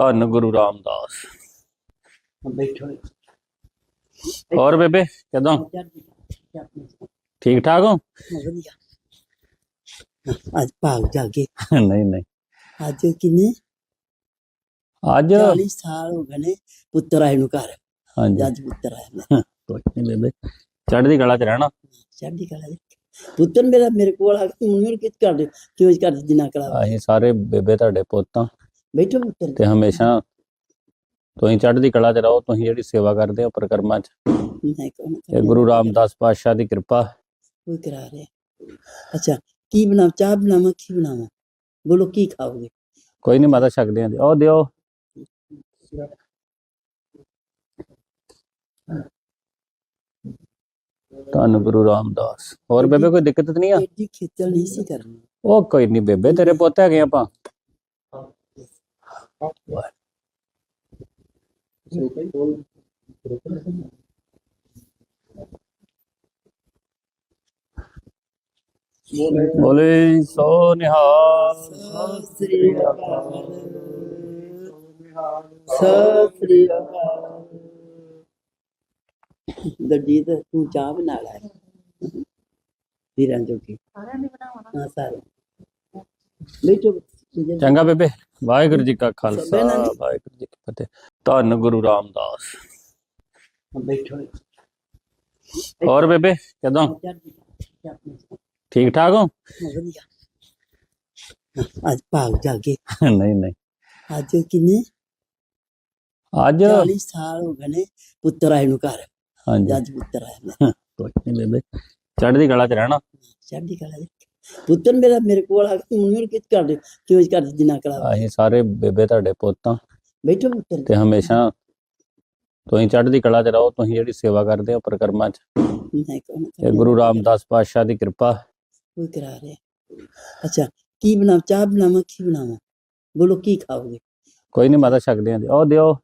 ਧੰਨ ਗੁਰੂ ਰਾਮਦਾਸ। ਬੈਠੋ ਹੋਰ ਬੇਬੇ ਕਦੋਂ? ਠੀਕ ਠਾਕ ਹੋ? ਅੱਜ ਭਾਗ ਜਾਗੇ ਨਹੀਂ ਨਹੀਂ। ਅੱਜ ਕਿੰਨੇ? ਅੱਜ? 40 ਸਾਲ ਹੋ ਗਏ ਨੇ ਪੁੱਤਰ ਆਏ ਨੂੰ ਘਰ। ਹਾਂਜੀ। ਅੱਜ ਪੁੱਤਰ ਆਇਆ ਕੋਈ ਨਹੀਂ ਬੇਬੇ ਚੜ੍ਹਦੀ ਕਲਾ ਚ ਰਹਿਣਾ। ਚੜ੍ਹਦੀ ਕਲਾ ਦੇ ਪੁੱਤਰ ਮੇਰਾ ਮੇਰੇ ਕੋਲ ਆ ਕੇ ਹੁਣ ਮੇਰੇ ਕਿਤ ਕਰ ਕਿਉਂ ਕਰ ਜਿਨਾ ਕਲਾ ਅਸੀਂ ਸਾਰੇ ਬੇਬੇ ਤੁਹਾਡੇ ਪੁੱਤਾਂ ਬੈਠੋ ਪੁੱਤਰ ਤੇ ਹਮੇਸ਼ਾ ਤੁਸੀਂ ਚੜ੍ਹਦੀ ਕਲਾ ਚ ਰਹੋ ਤੁਸੀਂ ਜਿਹੜੀ ਸੇਵਾ ਕਰਦੇ ਹੋ ਪ੍ਰਕਰਮਾਂ ਚ। ਨਹੀਂ ਕੋਣ ਇਹ ਗੁਰੂ ਰਾਮਦਾਸ ਪਾਤਸ਼ਾਹ ਦੀ ਕਿਰਪਾ। ਕੋਈ ਕਰਾ ਰਿਹਾ। ਅੱਛਾ ਕੀ ਬਣਾ ਚਾਹ ਬਣਾਵਾਂ ਕੀ ਬਣਾਵਾਂ? ਬੋਲੋ ਕੀ ਖਾਓਗੇ? ਕੋਈ ਨਹੀਂ ਮਾਤਾ ਛਕਦੇ ਆਂ ਜੀ ਉਹ ਦਿਓ। ਧੰਨ ਗੁਰੂ ਰਾਮਦਾਸ। ਹੋਰ ਬੇਬੇ ਕੋਈ ਦਿੱਕਤ ਤਾਂ ਨਹੀਂ ਆ? ਐਡੀ ਖੇਚਲ ਨਹੀਂ ਸੀ ਕਰਨੀ। ਉਹ ਕੋਈ ਨਹੀਂ ਬੇਬੇ ਤੇਰੇ ਪੁੱਤ ਹੈਗੇ ਆਪਾਂ। ਬੋਲੇ ਸੋ ਨਿਹਾਲ। ਸਤਿ ਸ੍ਰੀ ਅਕਾਲ ਸਤਿ ਸ੍ਰੀ ਅਕਾਲ ਦਰਜੀਤ ਤੂੰ ਚਾਹ ਬਣਾ ਲੈ। ਵੀਰਾਂ ਜੋਗੀ। ਸਾਰਿਆਂ ਨੇ ਬਣਾਉਣਾ। ਹਾਂ ਸਾਰੇ ਬੈਠੋ। ਚੰਗਾ ਬੇਬੇ। ਵਾਹਿਗੁਰੂ ਜੀ ਕਾ ਖਾਲਸਾ ਜੀ। ਵਾਹਿਗੁਰੂ ਜੀ ਕੀ ਫਤਿਹ। ਧੰਨ ਗੁਰੂ ਰਾਮਦਾਸ। ਬੈਠੋ ਹੋਰ ਬੇਬੇ ਕਦੋਂ? ਠੀਕ ਠਾਕ ਹੋ? ਅੱਜ ਭਾਗ ਜਾਗੇ ਨਹੀਂ ਨਹੀਂ। ਅੱਜ ਕਿੰਨੇ? ਅੱਜ? 40 ਸਾਲ ਹੋ ਗਏ ਨੇ ਪੁੱਤਰ ਆਏ ਨੂੰ ਘਰ। ਹਾਂਜੀ। ਅੱਜ ਪੁੱਤਰ ਆਇਆ ਕੋਈ ਨਹੀਂ ਬੇਬੇ ਚੜ੍ਹਦੀ ਕਲਾ ਚ ਰਹਿਣਾ। ਚੜ੍ਹਦੀ ਕਲਾ ਦੇ ਪੁੱਤਰ ਮੇਰਾ ਮੇਰੇ ਕੋਲ ਆ ਕੇ ਮੇਰੇ ਕਿਤ ਕਰ ਕਿਉਂ ਕਰ ਜਿਨਾ ਕਲਾ ਅਸੀਂ ਸਾਰੇ ਬੇਬੇ ਤੁਹਾਡੇ ਪੁੱਤਾਂ ਬੈਠੋ ਪੁੱਤਰ। ਤੇ ਹਮੇਸ਼ਾ ਤੁਸੀਂ ਚੜ੍ਹਦੀ ਕਲਾ ਚ ਰਹੋ ਤੁਸੀਂ ਜਿਹੜੀ ਸੇਵਾ ਕਰਦੇ ਹੋ ਪ੍ਰਕਰਮਾਂ ਚ। ਨਹੀਂ ਇਹ ਗੁਰੂ ਰਾਮਦਾਸ ਪਾਤਸ਼ਾਹ ਦੀ ਕਿਰਪਾ। ਕੋਈ ਕਰਾ ਰਿਹਾ। ਅੱਛਾ ਕੀ ਬਣਾ ਚਾਹ ਬਣਾਵਾਂ ਕੀ ਬਣਾਵਾਂ? ਬੋਲੋ ਕੀ ਖਾਓਗੇ? ਕੋਈ ਨਹੀਂ ਮਾਤਾ ਛਕਦੇ ਆਂ ਉਹ ਦਿਓ।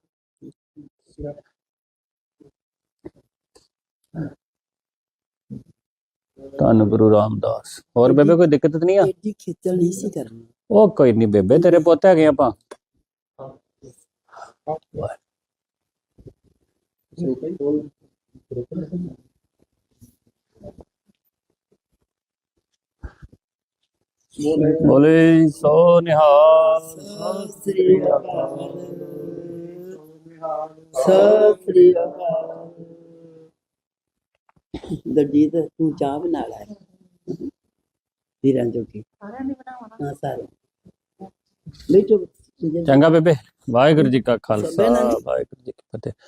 ਧੰਨ ਗੁਰੂ ਰਾਮਦਾਸ। ਹੋਰ ਬੇਬੇ ਕੋਈ ਦਿੱਕਤ ਨਹੀਂ ਆ? ਐਡੀ ਖੇਚਲ ਨਹੀਂ ਸੀ ਕਰਨੀ। ਉਹ ਕੋਈ ਨਹੀਂ ਬੇਬੇ ਤੇਰੇ ਪੁੱਤ ਹੈਗੇ ਆਪਾਂ। ਬੋਲੇ ਸੋ ਨਿਹਾਲ। ਸਤਿ ਸ੍ਰੀ ਅਕਾਲ। ਸਤਿ ਸ੍ਰੀ ਅਕਾਲ। ਦਰਜੀਤ ਤੂੰ ਚਾਹ ਬਣਾ ਲੈ। ਵੀਰਾਂ ਜੋਗੀ। ਸਾਰਿਆਂ ਨੇ ਬਣਾਉਣਾ। ਹਾਂ ਸਾਰੇ ਜੀ। ਚੰਗਾ ਬੇਬੇ ਵਾਹਿਗੁਰੂ ਜੀ ਕਾ ਖਾਲਸਾ। ਵਾਹਿਗੁਰੂ ਜੀ ਕੀ ਫਤਿਹ।